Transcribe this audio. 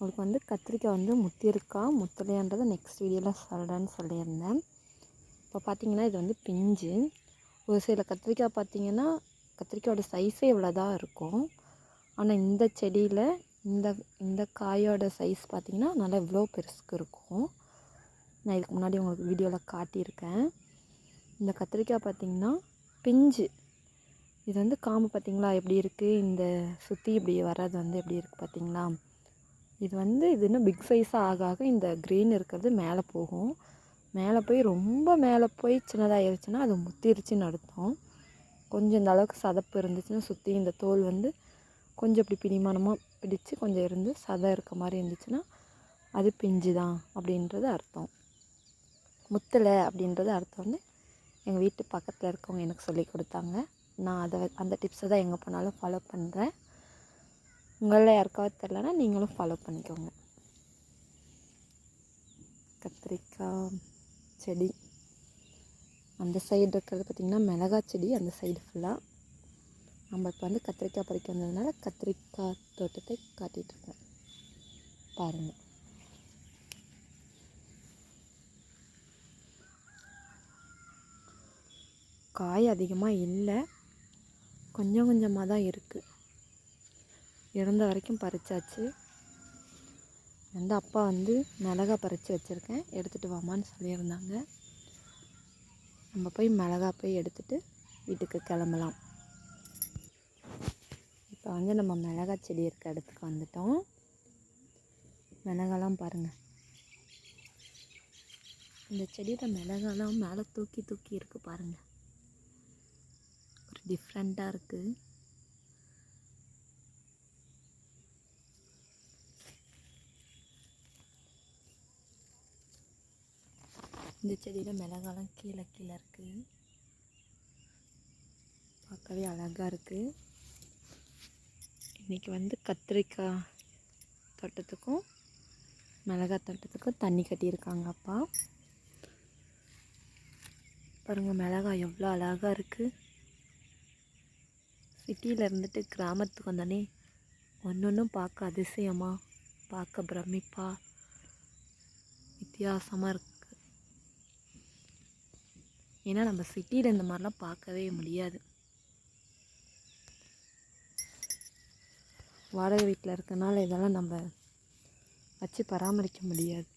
உங்களுக்கு வந்து கத்திரிக்காய் வந்து முத்திருக்கா முத்தலையான்றதை நெக்ஸ்ட் வீடியோவில் சொல்கிறேன்னு சொல்லியிருந்தேன். இப்போ பார்த்தீங்கன்னா இது வந்து பிஞ்சு. ஒரு சில கத்திரிக்காய் பார்த்தீங்கன்னா கத்திரிக்காயோட சைஸே இவ்வளோ தான் இருக்கும். ஆனால் இந்த செடியில் இந்த இந்த காயோட சைஸ் பார்த்தீங்கன்னா நல்லா இவ்வளோ பெருசுக்கு இருக்கும். நான் இதுக்கு முன்னாடி உங்களுக்கு வீடியோவில் காட்டியிருக்கேன். இந்த கத்திரிக்காய் பார்த்தீங்கன்னா பிஞ்சு. இது வந்து காம்பு பார்த்திங்களா எப்படி இருக்குது இந்த சுற்றி இப்படி வர்றது வந்து எப்படி இருக்குது பார்த்தீங்களா? இது வந்து இது இன்னும் பிக் சைஸாக ஆக ஆக இந்த க்ரீன் இருக்கிறது மேலே போகும். மேலே போய் ரொம்ப மேலே போய் சின்னதாகிருச்சுன்னா அது முத்திருச்சுன்னு அர்த்தம். கொஞ்சம் இந்த அளவுக்கு சதப்பு இருந்துச்சுன்னா சுற்றி இந்த தோல் வந்து கொஞ்சம் இப்படி பிடிமானமாக பிடிச்சு கொஞ்சம் இருந்து சதை இருக்க மாதிரி இருந்துச்சுன்னா அது பிஞ்சு தான் அப்படின்றது அர்த்தம். முத்தலை அப்படின்றது அர்த்தம் வந்து எங்கள் வீட்டு பக்கத்தில் இருக்கவங்க எனக்கு சொல்லி கொடுத்தாங்க. நான் அதை அந்த டிப்ஸை தான் எங்கே போனாலும் ஃபாலோ பண்ணுறேன் உங்களில் யாருக்காவது தெரிலனா நீங்களும் ஃபாலோ பண்ணிக்கோங்க. கத்திரிக்காய் செடி. அந்த சைடு இருக்கிறது பார்த்திங்கன்னா மிளகா செடி அந்த சைடு ஃபுல்லாக நம்ம இப்போ வந்து கத்திரிக்காய் பறிக்க வந்ததுனால கத்திரிக்காய் தோட்டத்தை காட்டிகிட்ருக்கேன் பாருங்கள் காய் அதிகமாக இல்லை. கொஞ்சம் கொஞ்சமாக தான் இருக்குது இறந்த வரைக்கும் பறிச்சாச்சு. வந்து அப்பா வந்து மிளகா பறித்து வச்சுருக்கேன். எடுத்துகிட்டு வாமான்னு சொல்லியிருந்தாங்க. நம்ம போய் மிளகா போய் எடுத்துகிட்டு வீட்டுக்கு கிளம்பலாம். இப்போ வந்து நம்ம மிளகா செடி இருக்க இடத்துக்கு வந்துட்டோம். மிளகாலாம் பாருங்கள் இந்த செடியில் மிளகாலாம் மேலே தூக்கி தூக்கி இருக்குது பாருங்கள் ஒரு டிஃப்ரெண்ட்டாக இருக்குது இந்த செடியில் மிளகாலாம் கீழே கீழே இருக்குது பார்க்கவே அழகாக இருக்குது இன்றைக்கி வந்து கத்திரிக்காய் தோட்டத்துக்கும் மிளகாய் தோட்டத்துக்கும் தண்ணி கட்டியிருக்காங்க அப்பா. பாருங்கள் மிளகாய் எவ்வளோ அழகாக இருக்குது சிட்டியில் இருந்துட்டு கிராமத்துக்கு வந்தோடனே ஒன்று ஒன்றும் பார்க்க அதிசயமாக பார்க்க பிரமிப்பாக வித்தியாசமாக இருக்குது ஏன்னா நம்ம சிட்டியில் இந்த மாதிரிலாம் பார்க்கவே முடியாது. வாடகை வீட்டில் இருக்கனால இதெல்லாம் நம்ம வச்சு பராமரிக்க முடியாது.